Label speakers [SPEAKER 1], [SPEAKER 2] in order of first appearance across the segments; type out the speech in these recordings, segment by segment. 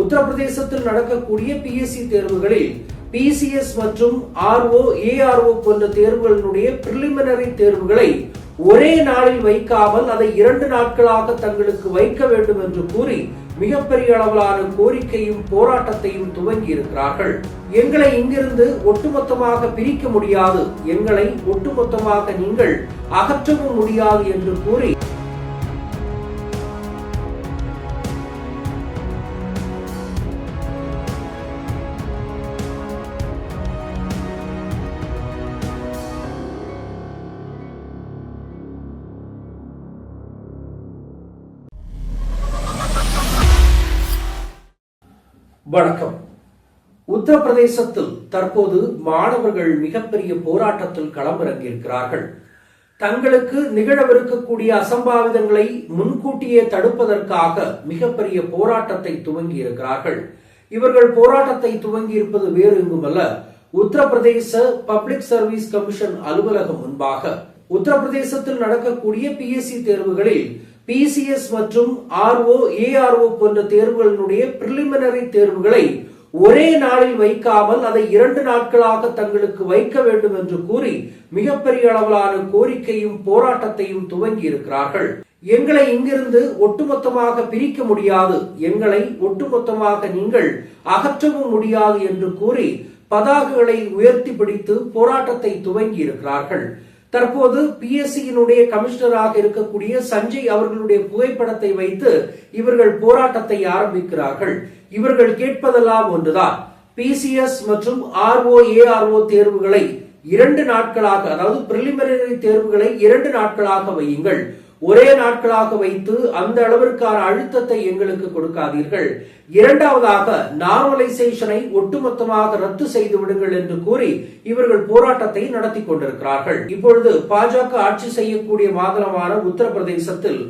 [SPEAKER 1] உத்தரப்பிரதேசத்தில் நடக்கக்கூடிய பிஎஸ்சி தேர்வுகளில் பிசிஎஸ் மற்றும் ஆர்ஓ ஏஆர்ஓ போன்ற தேர்வுகளினுடைய பிரிலிமினரி தேர்வுகளை ஒரே நாளில் வைக்காமல் அதை இரண்டு நாட்களாக தங்களுக்கு வைக்க வேண்டும் என்று கூறி மிகப்பெரிய அளவிலான கோரிக்கையும் போராட்டத்தையும் துவங்கி இருக்கிறார்கள் எங்களை இங்கிருந்து ஒட்டுமொத்தமாக பிரிக்க முடியாது. எங்களை ஒட்டுமொத்தமாக நீங்கள் அகற்றவும் முடியாது என்று கூறி வணக்கம். உத்தரப்பிரதேசத்தில் தற்போது மாணவர்கள் மிகப்பெரிய போராட்டத்தில் களமிறங்கியிருக்கிறார்கள். தங்களுக்கு நிகழவிருக்கக்கூடிய அசம்பாவிதங்களை முன்கூட்டியே தடுப்பதற்காக மிகப்பெரிய போராட்டத்தை துவங்கி இருக்கிறார்கள் இவர்கள் போராட்டத்தை துவங்கி இருப்பது வேறு எங்குமல்ல உத்தரப்பிரதேச பப்ளிக் சர்வீஸ் கமிஷன் அலுவலகம் முன்பாக. உத்தரப்பிரதேசத்தில் நடக்கக்கூடிய பிஎஸ்சி தேர்வுகளில் பிசிஎஸ் மற்றும் ஆர்ஓ ஏஆர்ஓ போன்ற தேர்வுகளினுடைய பிரிலிமினரி தேர்வுகளை ஒரே நாளில் வைக்காமல் அதை இரண்டு நாட்களாக தங்களுக்கு வைக்க வேண்டும் என்று கூறி மிகப்பெரிய அளவிலான கோரிக்கையும் போராட்டத்தையும் துவங்கி இருக்கிறார்கள். எங்களை இங்கிருந்து ஒட்டுமொத்தமாக பிரிக்க முடியாது. எங்களை ஒட்டுமொத்தமாக நீங்கள் அகற்றவும் முடியாது என்று கூறி பதாகைகளை உயர்த்தி பிடித்து போராட்டத்தை துவங்கி இருக்கிறார்கள். தற்போது பிஎஸ்சியினுடைய கமிஷனராக இருக்கக்கூடிய சஞ்சய் அவர்களுடைய புகைப்படத்தை வைத்து இவர்கள் போராட்டத்தை ஆரம்பிக்கிறார்கள். இவர்கள் கேட்பதெல்லாம் ஒன்றுதான். பிசிஎஸ் மற்றும் ஆர்ஓ ஏஆர்ஓ தேர்வுகளை இரண்டு நாட்களாக அதாவது பிரிலிமினரி தேர்வுகளை இரண்டு நாட்களாக வையுங்கள். ஒரே நாட்களாக வைத்து அந்த அளவிற்கான அழுத்தத்தை எங்களுக்கு கொடுக்காதீர்கள். இரண்டாவதாக நார்மலைசேஷனை ஒட்டுமொத்தமாக ரத்து செய்து விடுங்கள் என்று கூறி இவர்கள் போராட்டத்தை நடத்தி கொண்டிருக்கிறார்கள். இப்பொழுது பாஜக ஆட்சி செய்யக்கூடிய மாநிலமான உத்தரப்பிரதேசத்தில்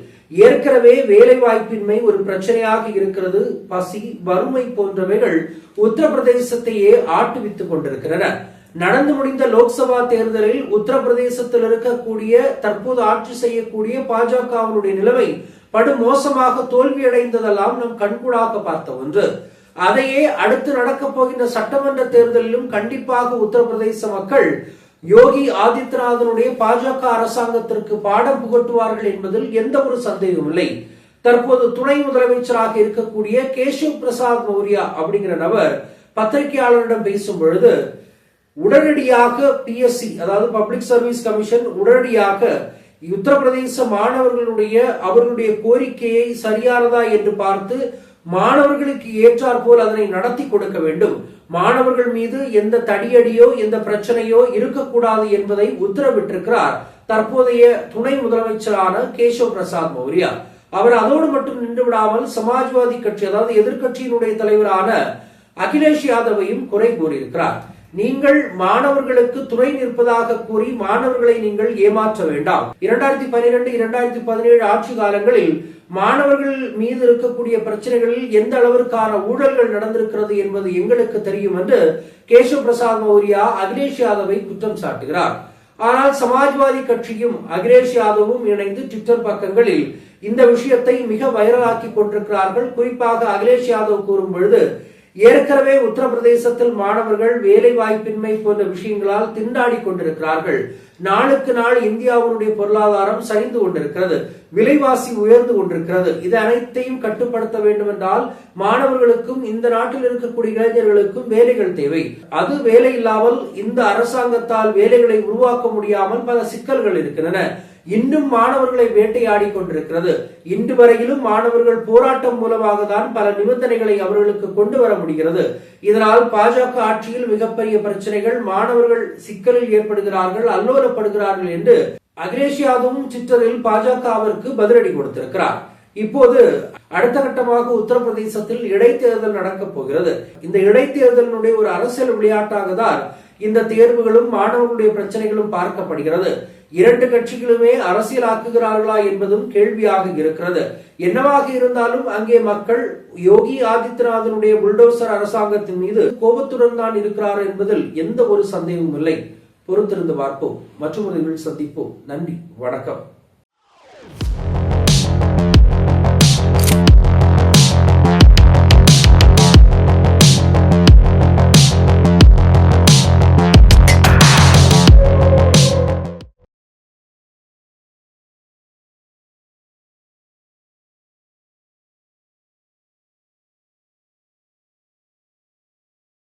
[SPEAKER 1] ஏற்கனவே வேலை வாய்ப்பின்மை ஒரு பிரச்சனையாக இருக்கிறது. பசி வறுமை போன்றவைகள் உத்தரப்பிரதேசத்தையே ஆட்டுவித்துக் கொண்டிருக்கின்றன. நடந்து முடிந்த லோக்சபா தேர்தலில் உத்தரப்பிரதேசத்தில் இருக்கக்கூடிய தற்போது ஆட்சி செய்யக்கூடிய பாஜகவினுடைய நிலைமை படு மோசமாக தோல்வியடைந்ததெல்லாம் நம் கண்கூடாக பார்த்த ஒன்று. அதையே அடுத்து நடக்கப் போகின்ற சட்டமன்ற தேர்தலிலும் கண்டிப்பாக உத்தரப்பிரதேச மக்கள் யோகி ஆதித்யநாதனுடைய பாஜக அரசாங்கத்திற்கு பாடம் புகட்டுவார்கள் என்பதில் எந்த ஒரு சந்தேகமும் இல்லை. தற்போது துணை முதலமைச்சராக இருக்கக்கூடிய கேஷவ் பிரசாத் மௌரியா அப்படிங்கிற நபர் பத்திரிகையாளரிடம் பேசும் பொழுது உடனடியாக பிஎஸ்சி அதாவது பப்ளிக் சர்வீஸ் கமிஷன் உடனடியாக உத்தரப்பிரதேச மாணவர்களுடைய அவர்களுடைய கோரிக்கையை சரியானதா என்று பார்த்து மாணவர்களுக்கு ஏற்றார் போல் அதனை நடத்தி கொடுக்க வேண்டும். மாணவர்கள் மீது எந்த தடியடியோ எந்த பிரச்சனையோ இருக்கக்கூடாது என்பதை உத்தரவிட்டிருக்கிறார் தற்போதைய துணை முதலமைச்சரான கேசவ் பிரசாத் மௌரியா. அவர் அதோடு மட்டும் நின்று விடாமல் சமாஜ்வாதி கட்சி அதாவது எதிர்கட்சியினுடைய தலைவரான அகிலேஷ் யாதவையும் குறை கூறியிருக்கிறார். நீங்கள் மாணவர்களுக்கு துணை நிற்பதாக கூறி மாணவர்களை நீங்கள் ஏமாற்ற வேண்டாம். இரண்டாயிரத்தி பனிரெண்டு இரண்டாயிரத்தி பதினேழு ஆட்சி காலங்களில் மாணவர்கள் மீது இருக்கக்கூடிய பிரச்சனைகளில் எந்த அளவிற்கான ஊழல்கள் நடந்திருக்கிறது என்பது எங்களுக்கு தெரியும் என்று கேசவ் பிரசாத் மௌரியா அகிலேஷ் யாதவை குற்றம் சாட்டுகிறார். ஆனால் சமாஜ்வாதி கட்சியும் அகிலேஷ் யாதவும் இணைந்து ட்விட்டர் பக்கங்களில் இந்த விஷயத்தை மிக வைரலாக்கி கொண்டிருக்கிறார்கள். குறிப்பாக அகிலேஷ் யாதவ் கூறும் பொழுது ஏற்கனவே உத்தரப்பிரதேசத்தில் மாணவர்கள் வேலை வாய்ப்பின்மை போன்ற விஷயங்களால் திண்டாடி கொண்டிருக்கிறார்கள். நாளுக்கு நாள் இந்தியாவுடைய பொருளாதாரம் சரிந்து கொண்டிருக்கிறது. விலைவாசி உயர்ந்து கொண்டிருக்கிறது. இது அனைத்தையும் கட்டுப்படுத்த வேண்டும் என்றால் மாணவர்களுக்கும் இந்த நாட்டில் இருக்கக்கூடிய இளைஞர்களுக்கும் வேலைகள் தேவை. அது வேலை இல்லாமல் இந்த அரசாங்கத்தால் வேலைகளை உருவாக்க முடியாமல் பல சிக்கல்கள் இருக்கின்றன. இன்னும் மாணவர்களை வேட்டையாடி கொண்டிருக்கிறது. இன்று வரையிலும் மாணவர்கள் போராட்டம் மூலமாக தான் பல நிபந்தனைகளை அவர்களுக்கு கொண்டு வர முடிகிறது. இதனால் பாஜக ஆட்சியில் மிகப்பெரிய பிரச்சனைகள் மாணவர்கள் சிக்கலில் ஏற்படுகிறார்கள் அல்லோலப்படுகிறார்கள் என்று அகிலேஷ் யாதவும் ட்விட்டரில் பாஜகவிற்கு பதிலடி கொடுத்திருக்கிறார். இப்போது அடுத்த கட்டமாக உத்தரப்பிரதேசத்தில் இடைத்தேர்தல் நடக்கப் போகிறது. இந்த இடைத்தேர்தலினுடைய ஒரு அரசியல் விளையாட்டாக தான் இந்த தேர்வுகளும் மாணவர்களுடைய பிரச்சனைகளும் பார்க்கப்படுகிறது. இரண்டு கட்சிகளுமே அரசியலாக்குகிறார்களா என்பதும் கேள்வியாக இருக்கிறது. என்னவாக இருந்தாலும் அங்கே மக்கள் யோகி ஆதித்யநாதனுடைய புல்டோசர் அரசாங்கத்தின் மீது கோபத்துடன் தான் இருக்கிறார் என்பதில் எந்த ஒரு சந்தேகமும் இல்லை. பொறுத்திருந்து பார்ப்போம். மற்றும் சந்திப்போம். நன்றி. வணக்கம்.